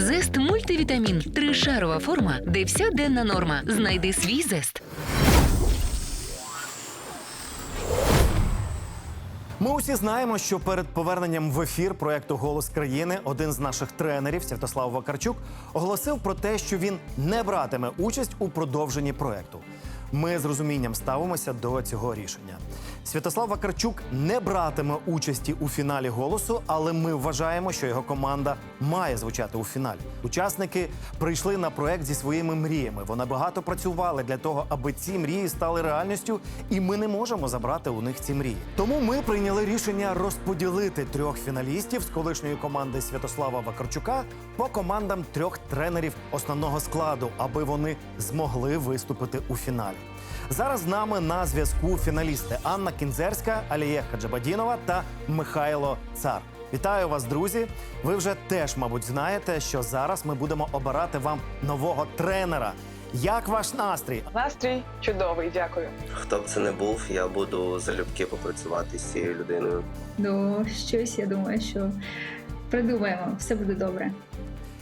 Зест мультивітамін. Тришарова форма, де вся денна норма. Знайди свій зест. Ми усі знаємо, що перед поверненням в ефір проекту Голос країни один з наших тренерів Святослав Вакарчук оголосив про те, що він не братиме участь у продовженні проекту. Ми з розумінням ставимося до цього рішення. Святослав Вакарчук не братиме участі у фіналі голосу, але ми вважаємо, що його команда має звучати у фіналі. Учасники прийшли на проект зі своїми мріями. Вони багато працювали для того, аби ці мрії стали реальністю, і ми не можемо забрати у них ці мрії. Тому ми прийняли рішення розподілити трьох фіналістів з колишньої команди Святослава Вакарчука по командам трьох тренерів основного складу, аби вони змогли виступити у фіналі. Зараз з нами на зв'язку фіналісти Анна Кінзерська, Аліє Хаджабадінова та Михайло Цар. Вітаю вас, друзі! Ви вже теж, мабуть, знаєте, що зараз ми будемо обирати вам нового тренера. Як ваш настрій? Настрій чудовий, дякую. Хто б це не був, я буду залюбки попрацювати з цією людиною. Ну, щось я думаю, що придумаємо, все буде добре.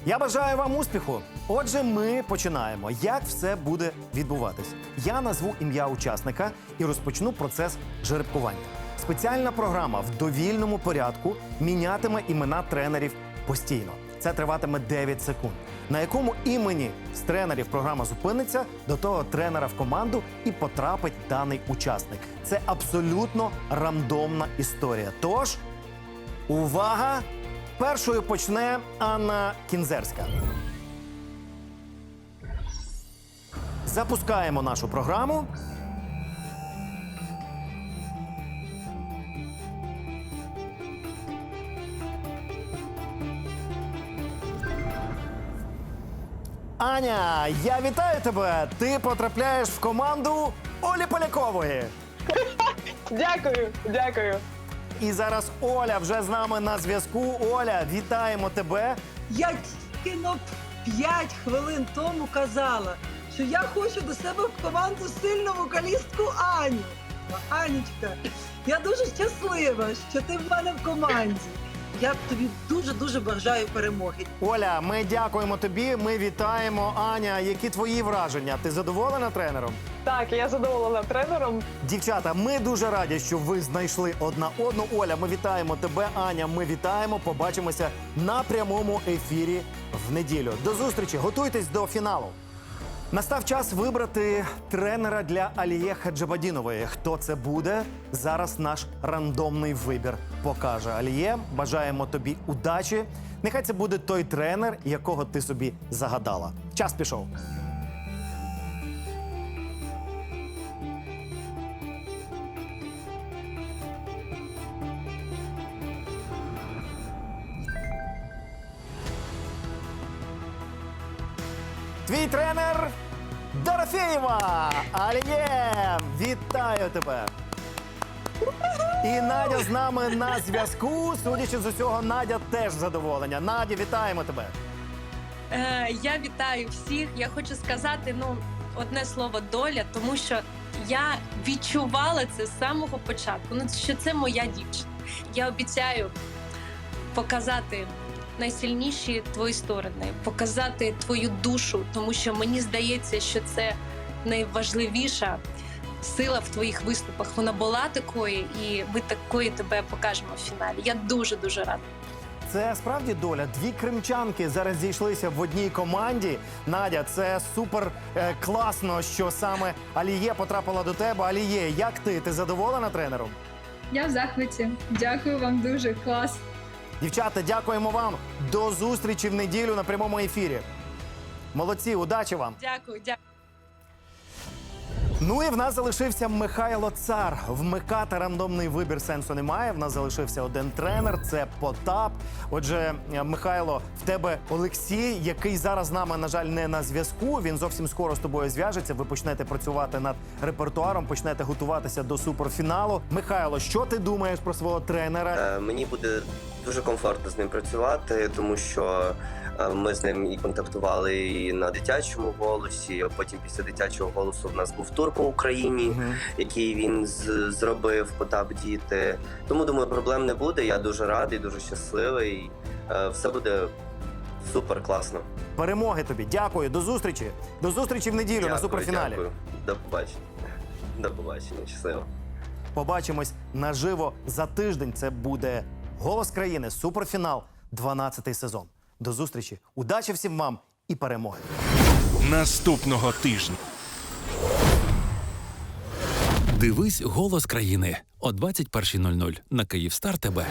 Я бажаю вам успіху. Отже, ми починаємо. Як все буде відбуватись? Я назву ім'я учасника і розпочну процес жеребкування. Спеціальна програма в довільному порядку мінятиме імена тренерів постійно. Це триватиме 9 секунд. На якому імені з тренерів програма зупиниться, до того тренера в команду і потрапить даний учасник. Це абсолютно рандомна історія. Тож Увага! Першою почне Анна Кінзерська. Запускаємо нашу програму. Аня, я вітаю тебе! Ти потрапляєш в команду Олі Полякової. Дякую, дякую. І зараз Оля вже з нами на зв'язку. Оля, вітаємо тебе. Я тільки п'ять 5 хвилин тому казала, що я хочу до себе в команду сильну вокалістку Аню. Анічка, я дуже щаслива, що ти в мене в команді. Я тобі дуже дуже бажаю перемоги. Оля, ми дякуємо тобі. Ми вітаємо. Аня, які твої враження? Ти задоволена тренером? Так, я задоволена тренером. Дівчата, ми дуже раді, що ви знайшли одна одну. Оля, ми вітаємо тебе. Аня, ми вітаємо. Побачимося на прямому ефірі в неділю. До зустрічі, готуйтесь до фіналу. Настав час вибрати тренера для Аліє Хаджабадінової. Хто це буде? Зараз наш рандомний вибір покаже. Аліє, бажаємо тобі удачі. Нехай це буде той тренер, якого ти собі загадала. Час пішов. Твій тренер Дорофєєва! Аліє! Вітаю тебе! І Надя з нами на зв'язку. Судячи з усього, Надя теж задоволення. Надя, вітаємо тебе! Е, я вітаю всіх. Я хочу сказати ну одне слово доля, тому що я відчувала це з самого початку. Ну що це моя дівчина. Я обіцяю показати найсильніші твої сторони, показати твою душу, тому що мені здається, що це найважливіша сила в твоїх виступах. Вона була такою, і ми такої тебе покажемо в фіналі. Я дуже дуже рада. Це справді доля. Дві кримчанки зараз зійшлися в одній команді. Надя, це супер е, класно, що саме Аліє потрапила до тебе. Аліє, як ти? Ти задоволена тренером? Я в захваті. Дякую вам дуже, клас. Дівчата, дякуємо вам. До зустрічі в неділю на прямому ефірі. Молодці, удачі вам! Дякую, дякую. Ну і в нас залишився Михайло Цар. Вмикати рандомний вибір сенсу немає. В нас залишився один тренер. Це Потап. Отже, Михайло, в тебе Олексій, який зараз з нами, на жаль, не на зв'язку. Він зовсім скоро з тобою зв'яжеться. Ви почнете працювати над репертуаром, почнете готуватися до суперфіналу. Михайло, що ти думаєш про свого тренера? Е, Мені буде дуже комфортно з ним працювати, тому що е, ми з ним і контактували і на дитячому голосі. а Потім після дитячого голосу в нас був тур по Україні, який він зробив Потап діти. Тому думаю, проблем не буде. Я дуже радий, дуже щасливий. Е, Все буде Супер, класно. Перемоги тобі. Дякую. До зустрічі. До зустрічі в неділю на Дякую, суперфіналі. Дякую. До побачення. До побачення. Щасливо. Побачимось наживо за тиждень. Це буде голос країни, суперфінал, 12 сезон. До зустрічі. Удачі всім вам і перемоги. наступного тижня. Дивись голос країни о 21.00 на Київстар ТБ.